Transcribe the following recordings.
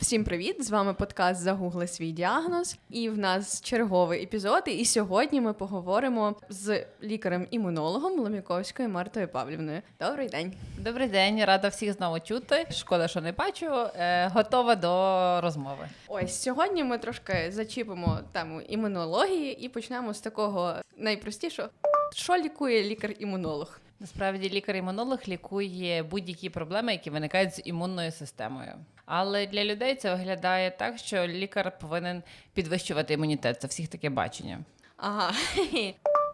Всім привіт! З вами подкаст Загугли свій діагноз. І в нас черговий епізод. І сьогодні ми поговоримо з лікарем-імунологом Ломіковською Мартою Павлівною. Добрий день. Добрий день, рада всіх знову чути. Шкода, що не бачу. Е, готова до розмови. Ось сьогодні ми трошки зачіпимо тему імунології і почнемо з такого найпростішого. Що лікує лікар-імунолог? Насправді лікар-імунолог лікує будь-які проблеми, які виникають з імунною системою. Але для людей це виглядає так, що лікар повинен підвищувати імунітет. Це всіх таке бачення. Ага.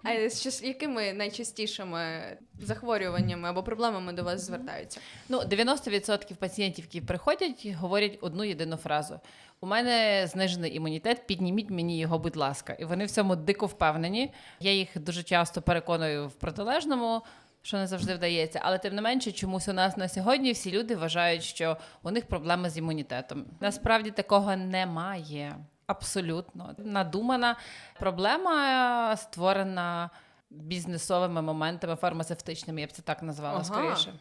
А з якими найчастішими захворюваннями або проблемами до вас звертаються? Ну, 90% пацієнтів, які приходять, говорять одну єдину фразу: у мене знижений імунітет, підніміть мені його, будь ласка. І вони в цьому дико впевнені. Я їх дуже часто переконую в протилежному. Що не завжди вдається, але тим не менше, чомусь у нас на сьогодні всі люди вважають, що у них проблеми з імунітетом. Насправді такого немає. Абсолютно надумана проблема створена бізнесовими моментами фармацевтичними. Я б це так назвала Ага. скоріше.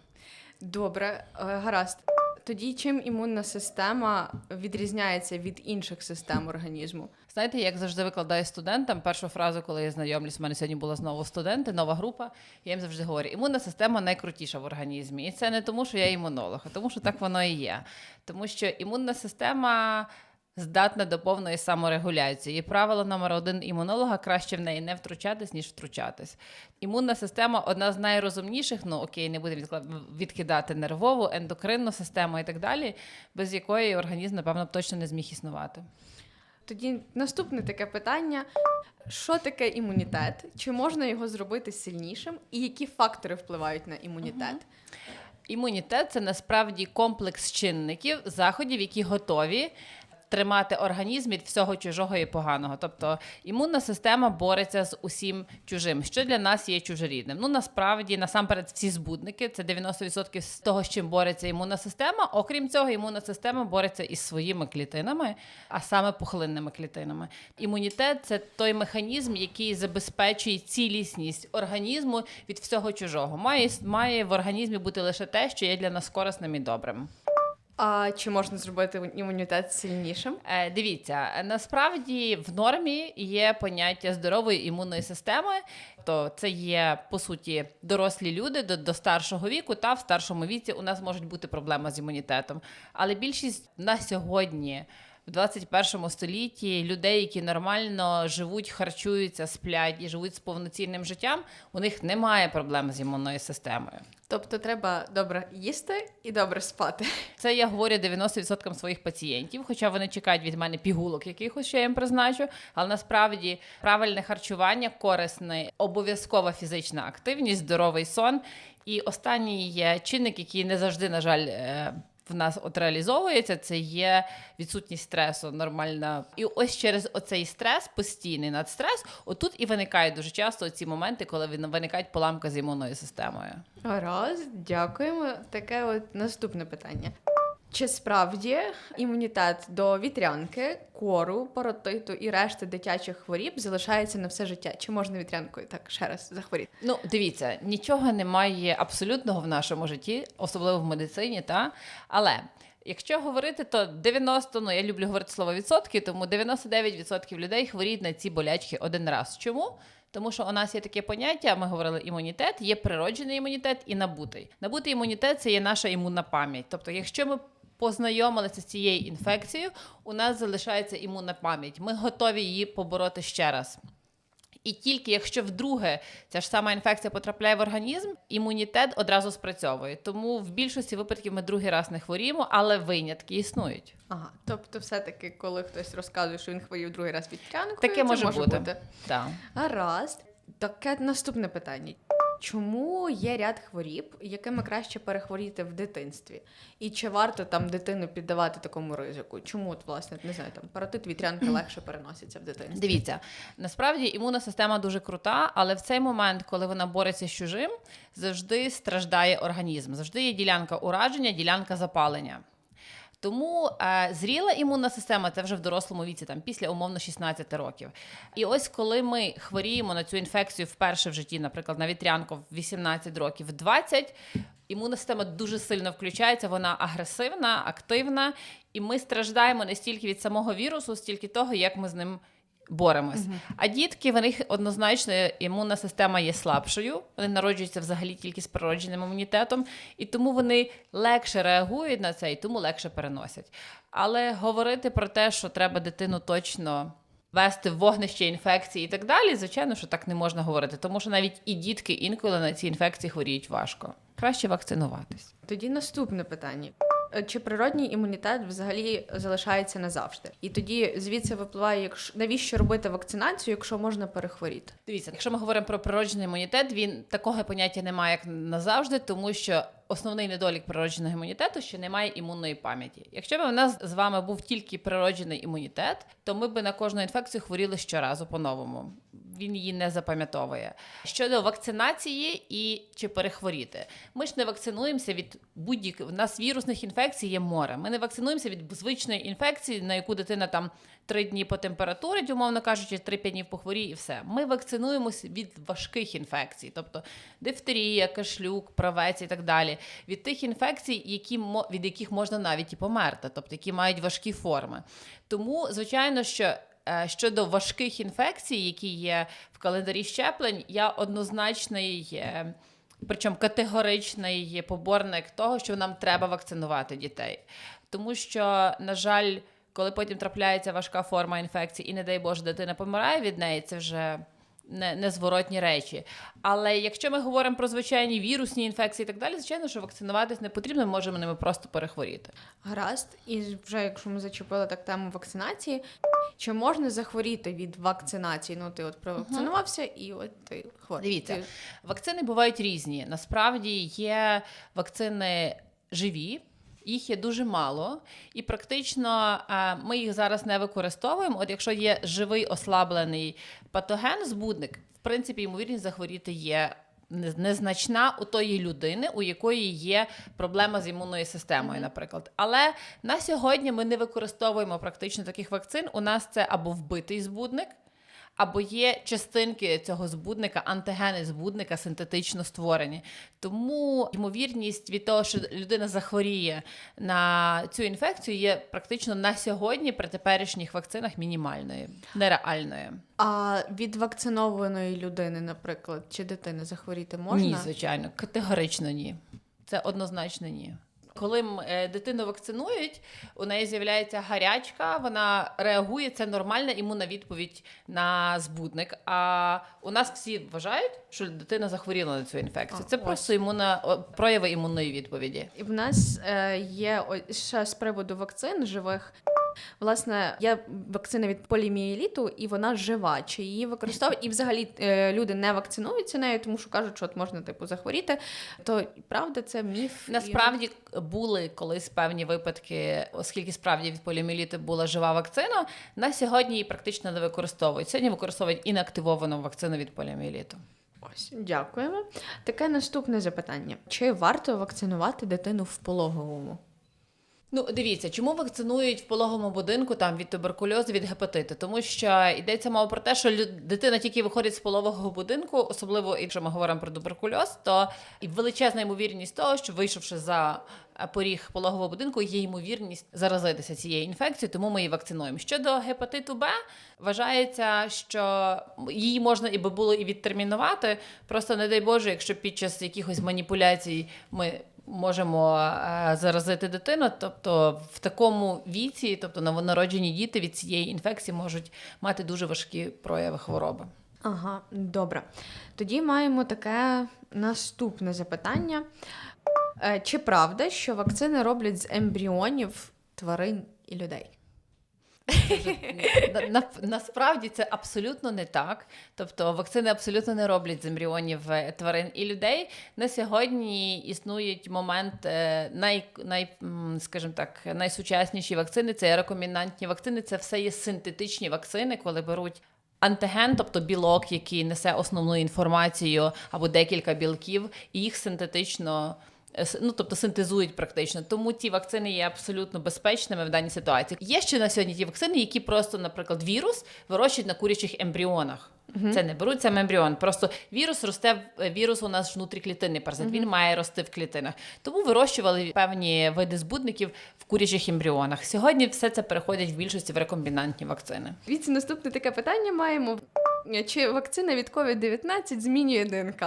Добре, е, гаразд. Тоді чим імунна система відрізняється від інших систем організму? Знаєте, як завжди викладаю студентам першу фразу, коли я знайомлюсь, у мене сьогодні була знову студенти, нова група. Я їм завжди говорю: імунна система найкрутіша в організмі. І це не тому, що я імунолог, а тому, що так воно і є. Тому що імунна система. Здатна до повної саморегуляції. І правило номер один імунолога краще в неї не втручатись, ніж втручатись. Імунна система одна з найрозумніших, ну окей, не будемо відкла- відкидати нервову, ендокринну систему і так далі, без якої організм, напевно, б точно не зміг існувати. Тоді наступне таке питання: що таке імунітет? Чи можна його зробити сильнішим? І які фактори впливають на імунітет? Імунітет це насправді комплекс чинників, заходів, які готові. Тримати організм від всього чужого і поганого. Тобто імунна система бореться з усім чужим, що для нас є чужорідним. Ну насправді, насамперед, всі збудники це 90% з того, з чим бореться імунна система. Окрім цього, імунна система бореться із своїми клітинами, а саме пухлинними клітинами. Імунітет це той механізм, який забезпечує цілісність організму від всього чужого. Має, має в організмі бути лише те, що є для нас корисним і добрим. А чи можна зробити імунітет сильнішим? Е, дивіться, насправді в нормі є поняття здорової імунної системи. То це є по суті дорослі люди до, до старшого віку, та в старшому віці у нас можуть бути проблеми з імунітетом. Але більшість на сьогодні. В 21 столітті людей, які нормально живуть, харчуються, сплять і живуть з повноцінним життям, у них немає проблем з імунною системою. Тобто треба добре їсти і добре спати. Це я говорю 90% своїх пацієнтів, хоча вони чекають від мене пігулок якихось, що я їм призначу. Але насправді правильне харчування, корисне, обов'язкова фізична активність, здоровий сон. І останній є чинник, який не завжди, на жаль, е, в нас от реалізовується, це є відсутність стресу нормальна. І ось через оцей стрес, постійний надстрес, отут і виникають дуже часто ці моменти, коли виникають поламка з імунною системою. Раз, дякуємо. Таке от наступне питання. Чи справді імунітет до вітрянки, кору, паротиту і решти дитячих хворіб залишається на все життя? Чи можна вітрянкою так ще раз захворіти? Ну, дивіться, нічого немає абсолютного в нашому житті, особливо в медицині, та але. Якщо говорити, то 90, ну я люблю говорити слово відсотки, тому 99% людей хворіють на ці болячки один раз. Чому? Тому що у нас є таке поняття, ми говорили імунітет, є природжений імунітет і набутий. Набутий імунітет це є наша імунна пам'ять. Тобто, якщо ми познайомилися з цією інфекцією, у нас залишається імунна пам'ять. Ми готові її побороти ще раз. І тільки якщо вдруге ця ж сама інфекція потрапляє в організм, імунітет одразу спрацьовує. Тому в більшості випадків ми другий раз не хворіємо, але винятки існують. Ага, тобто, все-таки, коли хтось розказує, що він хворів другий раз вітрянкою, Таке це може бути. Так. Гаразд. Таке наступне питання. Чому є ряд хворіб, якими краще перехворіти в дитинстві? І чи варто там дитину піддавати такому ризику? Чому от, власне, не знаю, там паротит вітрянки легше переноситься в дитинстві? Дивіться, насправді імунна система дуже крута, але в цей момент, коли вона бореться з чужим, завжди страждає організм. Завжди є ділянка ураження, ділянка запалення. Тому е, зріла імунна система це вже в дорослому віці, там після умовно 16 років. І ось коли ми хворіємо на цю інфекцію вперше в житті, наприклад, на вітрянку в 18 років, в 20, імунна система дуже сильно включається, вона агресивна, активна, і ми страждаємо не стільки від самого вірусу, стільки того, як ми з ним. Боремось. А дітки, в них однозначно імунна система є слабшою. Вони народжуються взагалі тільки з природженим імунітетом, і тому вони легше реагують на це і тому легше переносять. Але говорити про те, що треба дитину точно вести в вогнище інфекції і так далі, звичайно, що так не можна говорити, тому що навіть і дітки інколи на ці інфекції хворіють важко. Краще вакцинуватись. Тоді наступне питання. Е, Чи природній імунітет взагалі залишається назавжди? І тоді звідси випливає, якщо навіщо робити вакцинацію, якщо можна перехворіти? Дивіться, якщо ми говоримо про природжений імунітет, він такого поняття немає, як назавжди, тому що основний недолік природженого імунітету, що немає імунної пам'яті. Якщо б у нас з вами був тільки природжений імунітет, то ми б на кожну інфекцію хворіли щоразу по-новому. Він її не запам'ятовує. Щодо вакцинації і чи перехворіти, ми ж не вакцинуємося від будь-яких. У нас вірусних інфекцій є море. Ми не вакцинуємося від звичної інфекції, на яку дитина там три дні по температурі, умовно кажучи, 3-5 днів похворіє і все. Ми вакцинуємося від важких інфекцій, тобто дифтерія, кашлюк, правець і так далі. Від тих інфекцій, які від яких можна навіть і померти, тобто які мають важкі форми. Тому, звичайно, що. Е, Щодо важких інфекцій, які є в календарі щеплень, я однозначний, е, причому категоричний поборник того, що нам треба вакцинувати дітей. Тому що, на жаль, коли потім трапляється важка форма інфекції, і не дай Боже, дитина помирає від неї, це вже не, незворотні речі. Але якщо ми говоримо про звичайні вірусні інфекції і так далі, звичайно, що вакцинуватись не потрібно, ми можемо ними просто перехворіти. Гаразд, і вже якщо ми зачепили так тему вакцинації, чи можна захворіти від вакцинації? Ну, ти от провакцинувався, і от ти хворий. Дивіться, Ти- Вакцини бувають різні. Насправді є вакцини живі. Їх є дуже мало, і практично е, ми їх зараз не використовуємо. От якщо є живий ослаблений патоген, збудник, в принципі, ймовірність захворіти є незначна у тої людини, у якої є проблема з імунною системою, наприклад. Але на сьогодні ми не використовуємо практично таких вакцин. У нас це або вбитий збудник, або є частинки цього збудника, антигени збудника синтетично створені. Тому ймовірність від того, що людина захворіє на цю інфекцію, є практично на сьогодні при теперішніх вакцинах мінімальною, нереальною. А від вакцинованої людини, наприклад, чи дитини захворіти можна? Ні, звичайно, категорично ні. Це однозначно ні. Коли е, дитину вакцинують, у неї з'являється гарячка, вона реагує, це нормальна імунна відповідь на збудник. А у нас всі вважають, що дитина захворіла на цю інфекцію. Це просто імунна прояви імунної відповіді. І в нас е, є ще з приводу вакцин живих. Власне, є вакцина від полімієліту, і вона жива. Чи її використовують? І взагалі е, люди не вакцинуються нею, тому що кажуть, що от можна типу захворіти. То правда, це міф. Насправді були колись певні випадки, оскільки справді від поліоміеліту була жива вакцина. На сьогодні її практично не використовують. Сьогодні використовують інактивовану вакцину від поліоміеліту. Ось, дякуємо. Таке наступне запитання: чи варто вакцинувати дитину в пологовому? Ну, дивіться, чому вакцинують в пологовому будинку там від туберкульозу, від гепатиту? Тому що йдеться мова про те, що дитина тільки виходить з пологового будинку, особливо якщо ми говоримо про туберкульоз, то величезна ймовірність того, що вийшовши за е, поріг пологового будинку, є ймовірність заразитися цією інфекцією, тому ми її вакцинуємо. Щодо гепатиту Б, вважається, що її можна і би було і відтермінувати. Просто не дай Боже, якщо під час якихось маніпуляцій ми можемо е, заразити дитину. Тобто в такому віці, тобто новонароджені діти від цієї інфекції можуть мати дуже важкі прояви хвороби. Ага, добре. Тоді маємо таке наступне запитання. Е, Чи правда, що вакцини роблять з ембріонів тварин і людей? На, на, насправді це абсолютно не так. Тобто вакцини абсолютно не роблять з ембріонів е, тварин і людей. На сьогодні існують момент е, най, най, скажімо так, найсучасніші вакцини. Це рекомендантні вакцини. Це все є синтетичні вакцини, коли беруть. Антиген, тобто білок, який несе основну інформацію або декілька білків, їх синтетично ну тобто синтезують практично. Тому ті вакцини є абсолютно безпечними в даній ситуації. Є ще на сьогодні ті вакцини, які просто, наприклад, вірус вирощують на курячих ембріонах. Це не беруть сам ембріон. Просто вірус росте е, вірус у нас внутріклітинний паразит. Він має рости в клітинах. Тому вирощували певні види збудників в курячих ембріонах. Сьогодні все це переходить в більшості в рекомбінантні вакцини. Віці, наступне таке питання маємо. Чи вакцина від COVID-19 змінює ДНК?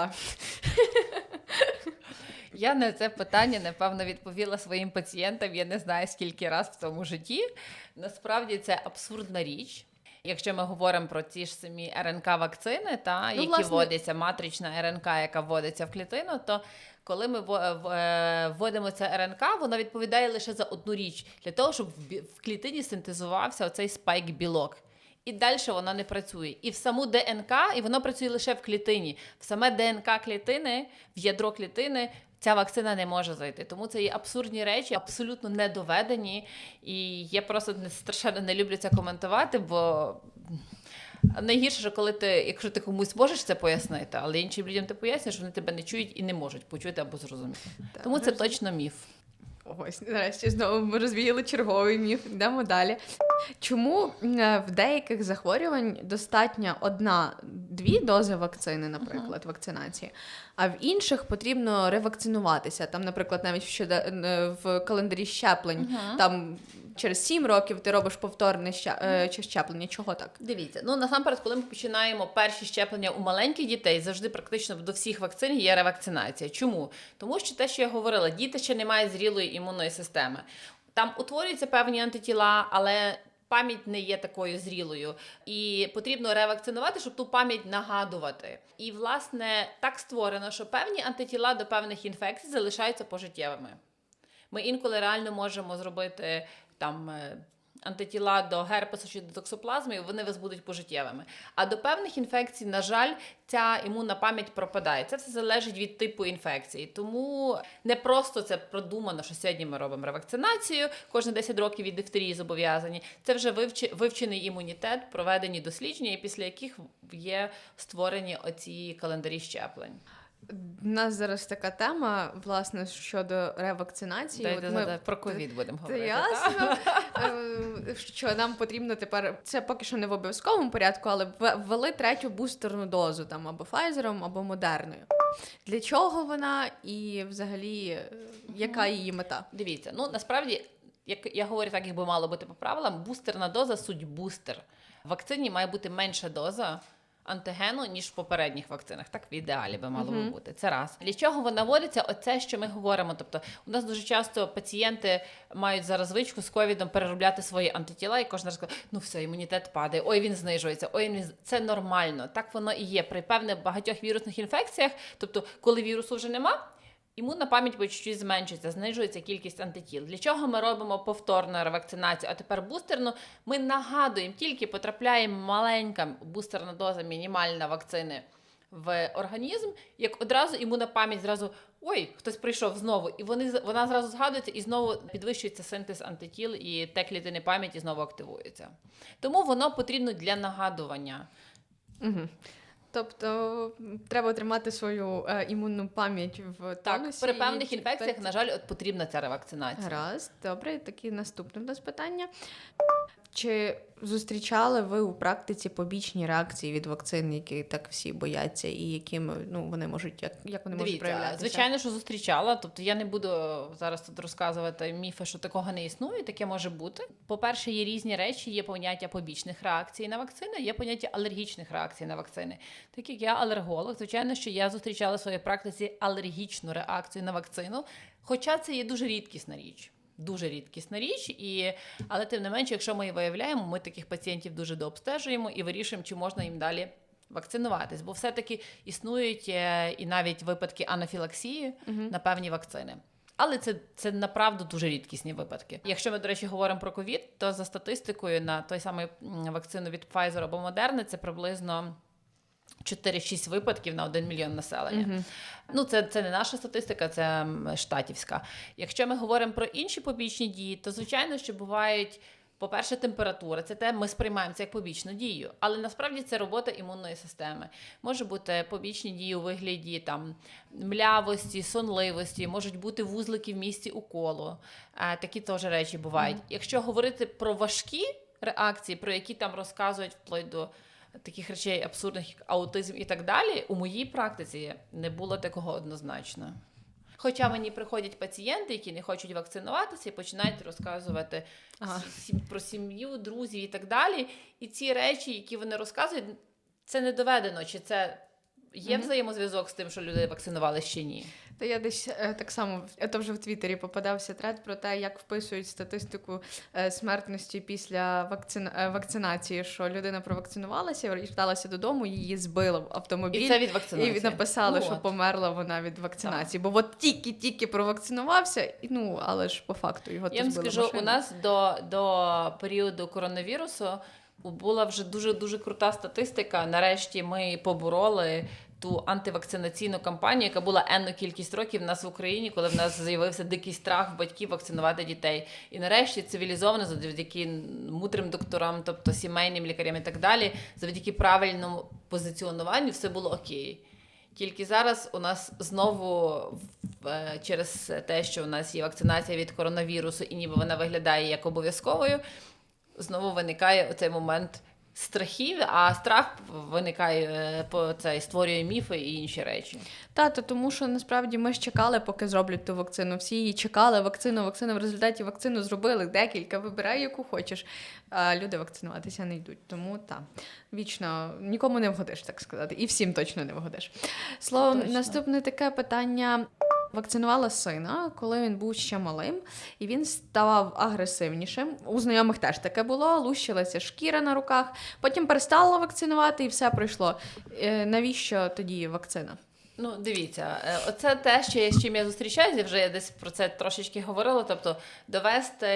Я на це питання напевно відповіла своїм пацієнтам. Я не знаю скільки раз в цьому житті. Насправді це абсурдна річ. Якщо ми говоримо про ті ж самі РНК вакцини, та Ну, які власне- вводяться, матрична РНК, яка вводиться в клітину, то коли ми е, вводимо це РНК, воно відповідає лише за одну річ для того, щоб в в клітині синтезувався оцей спайк білок. І далі воно не працює. І в саму ДНК, і воно працює лише в клітині. В саме ДНК клітини, в ядро клітини. Ця вакцина не може зайти, тому це є абсурдні речі, абсолютно не доведені. І я просто не страшенно не люблю це коментувати, бо найгірше, що коли ти, якщо ти комусь можеш це пояснити, але іншим людям ти пояснюєш, вони тебе не чують і не можуть почути або зрозуміти. Тому це точно міф. Ось нарешті знову ми розвіяли черговий міф. Йдемо далі. Чому е, в деяких захворювань достатньо одна-дві дози вакцини, наприклад, вакцинації, а в інших потрібно ревакцинуватися? Там, наприклад, навіть в е, в календарі щеплень, там через сім років ти робиш повторне ща- е, чи щеплення. Чого так? Дивіться, ну насамперед, коли ми починаємо перші щеплення у маленьких дітей, завжди практично до всіх вакцин є ревакцинація. Чому? Тому що те, що я говорила, діти ще не мають зрілої імунної системи. Там утворюються певні антитіла, але. Пам'ять не є такою зрілою, і потрібно ревакцинувати, щоб ту пам'ять нагадувати. І власне так створено, що певні антитіла до певних інфекцій залишаються пожиттєвими. Ми інколи реально можемо зробити там е, антитіла до герпесу чи до токсоплазми, вони вас будуть пожиттєвими. А до певних інфекцій, на жаль, ця імунна пам'ять пропадає. Це все залежить від типу інфекції. Тому не просто це продумано, що сьогодні ми робимо ревакцинацію, кожні 10 років від дифтерії зобов'язані. Це вже вивчений імунітет, проведені дослідження, і після яких є створені оці календарі щеплень. У нас зараз така тема, власне, щодо ревакцинації. Дайте От ми- згадати, про ковід будемо говорити. ясно, Е, що нам потрібно тепер. Це поки що не в обов'язковому порядку, але ввели третю бустерну дозу там або Pfizer, або Модерною. Для чого вона і взагалі е, яка її мета? Дивіться, ну насправді, як я говорю, так як би мало бути по правилам, бустерна доза суть бустер. В вакцині має бути менша доза антигену, ніж в попередніх вакцинах. Так в ідеалі би мало би Мгм. бути. Це раз. Для чого вона вводиться? Оце, що ми говоримо. Тобто, у нас дуже часто пацієнти мають зараз звичку з ковідом переробляти свої антитіла, і кожен раз каже, ну все, імунітет падає, ой, він знижується, ой, він це нормально. Так воно і є. При певних багатьох вірусних інфекціях, тобто, коли вірусу вже нема. Імунна пам'ять по чуть-чуть зменшується, знижується кількість антитіл. Для чого ми робимо повторну ревакцинацію, а тепер бустерну? Ми нагадуємо, тільки потрапляє маленька бустерна доза мінімальна вакцини в організм, як одразу імунна пам'ять зразу ой, хтось прийшов знову, і вони вона зразу згадується і знову підвищується синтез антитіл, і те клітини пам'яті знову активуються. Тому воно потрібно для нагадування. Угу. Тобто треба тримати свою е, імунну пам'ять в Так, тонусі. при певних інфекціях, на жаль, от потрібна ця ревакцинація. Гаразд, добре, такі наступне у нас питання. Чи зустрічали ви у практиці побічні реакції від вакцин, які так всі бояться, і якими ну вони можуть як, як вони можуть Дивіться, проявлятися? звичайно, що зустрічала. Тобто я не буду зараз тут розказувати міфи, що такого не існує, таке може бути. По-перше, є різні речі, є поняття побічних реакцій на вакцини, є поняття алергічних реакцій на вакцини. Так як я алерголог, звичайно, що я зустрічала в своїй практиці алергічну реакцію на вакцину, хоча це є дуже рідкісна річ. Дуже рідкісна річ, і але тим не менше, якщо ми її виявляємо, ми таких пацієнтів дуже дообстежуємо і вирішуємо, чи можна їм далі вакцинуватись, бо все-таки існують е, і навіть випадки анафілаксії Мгм. на певні вакцини. Але це, це направду дуже рідкісні випадки. Якщо ми, до речі, говоримо про ковід, то за статистикою на той самий вакцину від Pfizer або Moderna це приблизно 4-6 випадків на 1 мільйон населення. Мгм. Ну, це, це не наша статистика, це штатівська. Якщо ми говоримо про інші побічні дії, то звичайно, що бувають По-перше, температура це те, ми сприймаємо це як побічну дію, але насправді це робота імунної системи. Може бути побічні дії у вигляді там млявості, сонливості, можуть бути вузлики в місці уколу. Е, такі теж речі бувають. Якщо говорити про важкі реакції, про які там розказують вплоть до таких речей абсурдних, як аутизм і так далі, у моїй практиці не було такого однозначно. Хоча мені приходять пацієнти, які не хочуть вакцинуватися і починають розказувати Ага. про сім'ю, друзів і так далі. І ці речі, які вони розказують, це не доведено, чи це є Мгм. взаємозв'язок з тим, що люди вакцинували чи ні. Та я десь е, так само це вже в Твіттері попадався тред про те, як вписують статистику е, смертності після вакцин... е, вакцинації, що людина провакцинувалася і верталася додому, її збило в автомобіль. І це від вакцинації. І написали, Ну, що от. померла вона від вакцинації. Бо от тільки-тільки провакцинувався, і, ну але ж по факту його Я вам скажу, машина. у нас до, до періоду коронавірусу була вже дуже дуже крута статистика. Нарешті ми побороли ту антивакцинаційну кампанію, яка була енну кількість років в нас в Україні, коли в нас з'явився дикий страх батьків вакцинувати дітей. І нарешті цивілізовано завдяки мудрим докторам, тобто сімейним лікарям і так далі, завдяки правильному позиціонуванню, все було окей. Тільки зараз у нас знову е, через те, що у нас є вакцинація від коронавірусу, і ніби вона виглядає як обов'язковою, знову виникає оцей момент страхів, а страх виникає е, по цей створює міфи і інші речі. Тато, тому що насправді ми ж чекали, поки зроблять ту вакцину. Всі її чекали, вакцину, вакцину. В результаті вакцину зробили декілька. Вибирай, яку хочеш. А люди вакцинуватися не йдуть. Тому так, вічно нікому не вгодиш, так сказати, і всім точно не вгодиш. Словом, Точно. наступне таке питання. Вакцинувала сина, коли він був ще малим, і він ставав агресивнішим. У знайомих теж таке було, лущилася шкіра на руках. Потім перестала вакцинувати, і все пройшло. Е, навіщо тоді вакцина? Ну, дивіться, е, оце те, що я, з чим я зустрічаюся, вже я десь про це трошечки говорила. Тобто, довести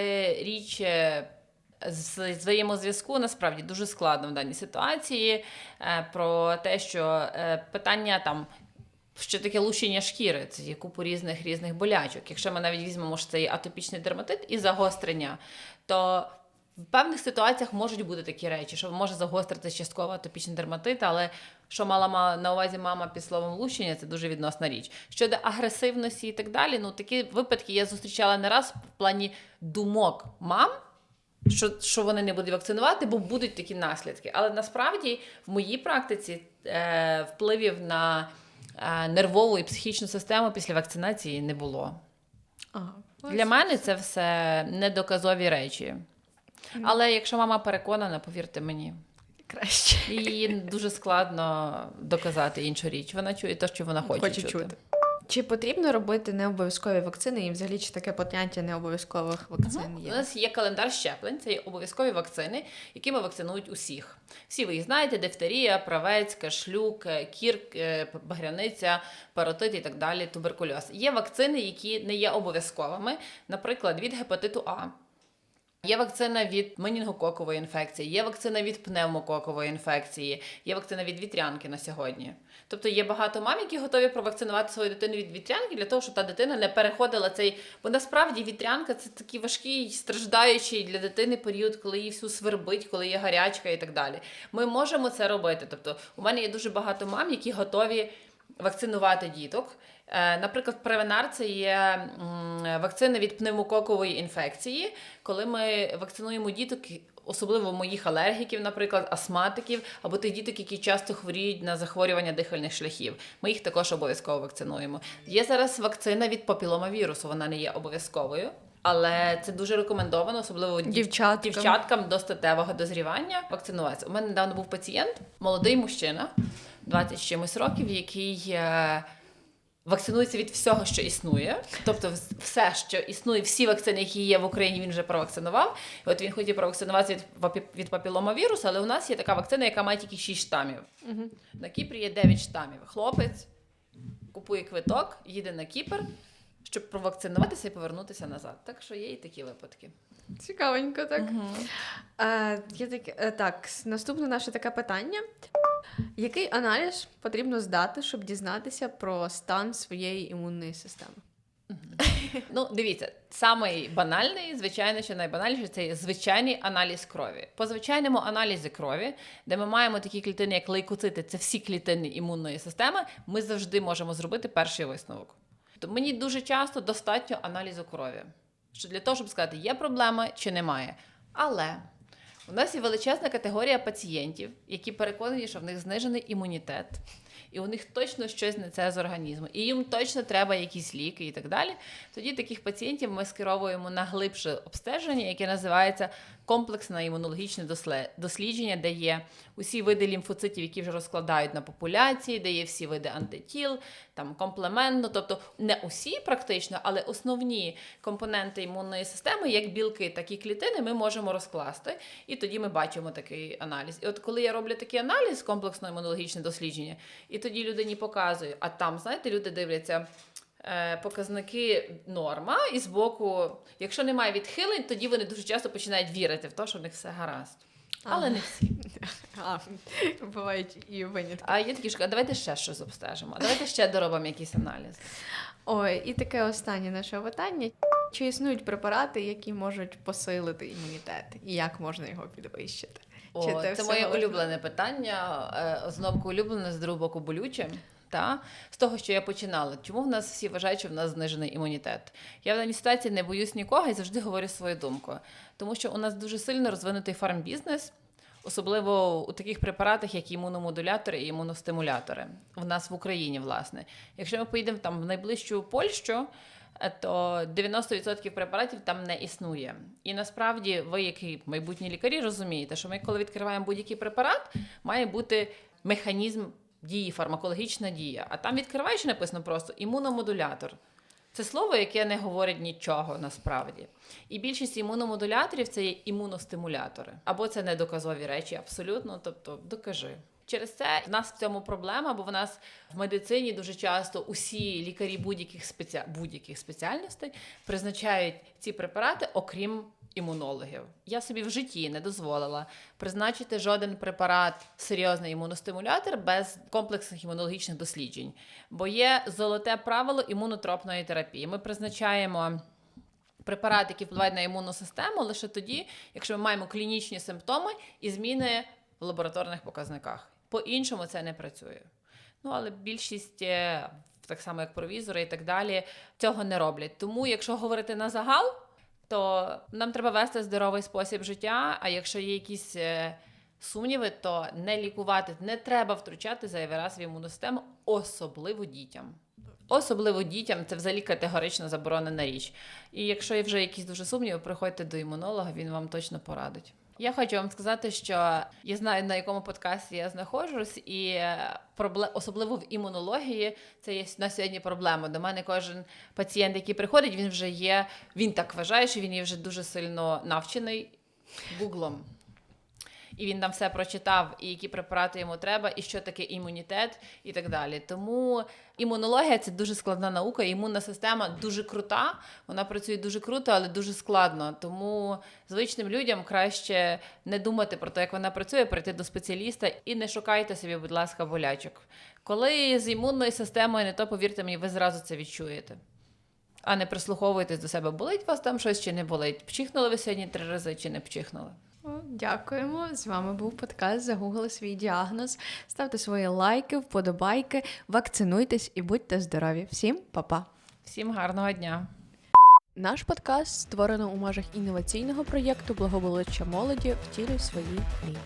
річ е, з взаємозв'язку насправді дуже складно в даній ситуації. Про те, що питання там. Що таке лущення шкіри? Це є купу різних різних болячок. Якщо ми навіть візьмемо що це є атопічний дерматит і загострення, то в певних ситуаціях можуть бути такі речі, що може загостритися частково атопічний дерматит, але що мала ма- на увазі мама під словом лущення, це дуже відносна річ. Щодо агресивності і так далі, ну такі випадки я зустрічала не раз в плані думок мам. Що, що вони не будуть вакцинувати, бо будуть такі наслідки. Але насправді в моїй практиці е, впливів на нервову і психічну систему після вакцинації не було. Ага. Для мене це все недоказові речі. Але якщо мама переконана, повірте мені, краще. їй дуже складно доказати іншу річ. Вона чує те, що вона хоче, Хоче чути. чути. Чи потрібно робити необов'язкові вакцини, і взагалі чи таке поняття необов'язкових вакцин У є? нас є календар щеплень, це є обов'язкові вакцини, якими вакцинують усіх. Всі ви їх знаєте: дифтерія, правець, кашлюк, е, кір, е, багряниця, паротит і так далі, туберкульоз. Є вакцини, які не є обов'язковими, наприклад, від гепатиту А. Є вакцина від менінгококової інфекції, є вакцина від пневмококової інфекції, є вакцина від вітрянки на сьогодні. Тобто є багато мам, які готові провакцинувати свою дитину від вітрянки для того, щоб та дитина не переходила цей. Бо насправді вітрянка це такий важкий, страждаючий для дитини період, коли її всю свербить, коли є гарячка і так далі. Ми можемо це робити. Тобто, у мене є дуже багато мам, які готові вакцинувати діток. Е, Наприклад, Превенар це є вакцина від пневмококової інфекції, коли ми вакцинуємо діток, особливо моїх алергіків, наприклад, астматиків, або тих діток, які часто хворіють на захворювання дихальних шляхів. Ми їх також обов'язково вакцинуємо. Є зараз вакцина від папіломавірусу, вона не є обов'язковою. Але це дуже рекомендовано, особливо дів- Дівчаткам. дівчаткам до статевого дозрівання вакцинуватися. У мене недавно був пацієнт, молодий мужчина, 20 чимось років, який е, вакцинується від всього, що існує. Тобто, все, що існує, всі вакцини, які є в Україні, він вже провакцинував. І от він хотів провакцинуватися від, від папіломавірусу, але у нас є така вакцина, яка має тільки 6 штамів. Угу. На Кіпрі є 9 штамів. Хлопець купує квиток, їде на Кіпр, щоб провакцинуватися і повернутися назад. Так що є і такі випадки. Цікавенько, так. Е, таке, е, так, с- наступне наше таке питання. Який аналіз потрібно здати, щоб дізнатися про стан своєї імунної системи? Ну, дивіться, самий банальний, звичайно, що найбанальніше це звичайний аналіз крові. По звичайному аналізі крові, де ми маємо такі клітини, як лейкоцити, це всі клітини імунної системи, ми завжди можемо зробити перший висновок. То мені дуже часто достатньо аналізу крові. Що для того, щоб сказати, є проблема чи немає. Але у нас є величезна категорія пацієнтів, які переконані, що в них знижений імунітет, і у них точно щось не це з організму, і їм точно треба якісь ліки і так далі. Тоді таких пацієнтів ми скеровуємо на глибше обстеження, яке називається комплексне імунологічне дослідження, де є усі види лімфоцитів, які вже розкладають на популяції, де є всі види антитіл, там комплементно, тобто не усі практично, але основні компоненти імунної системи, як білки, так і клітини, ми можемо розкласти, і тоді ми бачимо такий аналіз. І от коли я роблю такий аналіз, комплексно імунологічне дослідження, і тоді людині показую, а там, знаєте, люди дивляться. Е, Показники норма, і збоку, якщо немає відхилень, тоді вони дуже часто починають вірити в те, що в них все гаразд. Але не всі. А, бувають і винятки. А є такі а давайте ще щось обстежимо. а Давайте ще доробимо якийсь аналіз. Ой, і таке останнє наше питання. Чи існують препарати, які можуть посилити імунітет? І як можна його підвищити? О, Чи це моє можна? улюблене питання. е, З боку улюблене, з другого боку болюче. Та? З того, що я починала. Чому в нас всі вважають, що в нас знижений імунітет? Я в даній ситуації не боюсь нікого і завжди говорю свою думку. Тому що у нас дуже сильно розвинутий фармбізнес, особливо у таких препаратах, як імуномодулятори і імуностимулятори. В нас в Україні, власне. Якщо ми поїдемо там в найближчу Польщу, е, то 90% препаратів там не існує. І насправді ви, як майбутні лікарі, розумієте, що ми, коли відкриваємо будь-який препарат, має бути механізм дії, фармакологічна дія. А там відкриваєш написано просто імуномодулятор. Це слово, яке не говорить нічого насправді. І більшість імуномодуляторів це є імуностимулятори. Або це недоказові речі, абсолютно. Тобто, докажи. Через це в нас в цьому проблема, бо в нас в медицині дуже часто усі лікарі будь-яких, спеці... будь-яких спеціальностей призначають ці препарати, окрім імунологів. Я собі в житті не дозволила призначити жоден препарат серйозний імуностимулятор без комплексних імунологічних досліджень. Бо є золоте правило імунотропної терапії. Ми призначаємо. Препарат, який впливає на імунну систему, лише тоді, якщо ми маємо клінічні симптоми і зміни в лабораторних показниках. По-іншому це не працює. Ну, але більшість, е, так само як провізори і так далі, цього не роблять. Тому, якщо говорити на загал, то нам треба вести здоровий спосіб життя. А якщо є якісь е, сумніви, то не лікувати, не треба втручати зайвий раз в імунну систему, особливо дітям. Особливо дітям це взагалі категорично заборонена річ. І якщо є вже якісь дуже сумніви, приходьте до імунолога, він вам точно порадить. Я хочу вам сказати, що я знаю на якому подкасті я знаходжусь, і е, особливо в імунології це є на сьогодні проблема. До мене кожен пацієнт, який приходить, він вже є. Він так вважає, що він є вже дуже сильно навчений гуглом. І він там все прочитав, і які препарати йому треба, і що таке імунітет, і так далі. Тому імунологія це дуже складна наука. Імунна система дуже крута, вона працює дуже круто, але дуже складно. Тому звичним людям краще не думати про те, як вона працює, прийти до спеціаліста і не шукайте собі, будь ласка, болячок. Коли з імунною системою не то, повірте мені, ви зразу це відчуєте. А не прислуховуйтесь до себе, болить вас там щось чи не болить. Пчихнули ви сьогодні три рази чи не пчихнули. Дякуємо. З вами був подкаст Загугли свій діагноз. Ставте свої лайки, вподобайки, вакцинуйтесь і будьте здорові. Всім па-па! Всім гарного дня! Наш подкаст створено у межах інноваційного проєкту Благополуччя молоді втілюй свої мрії.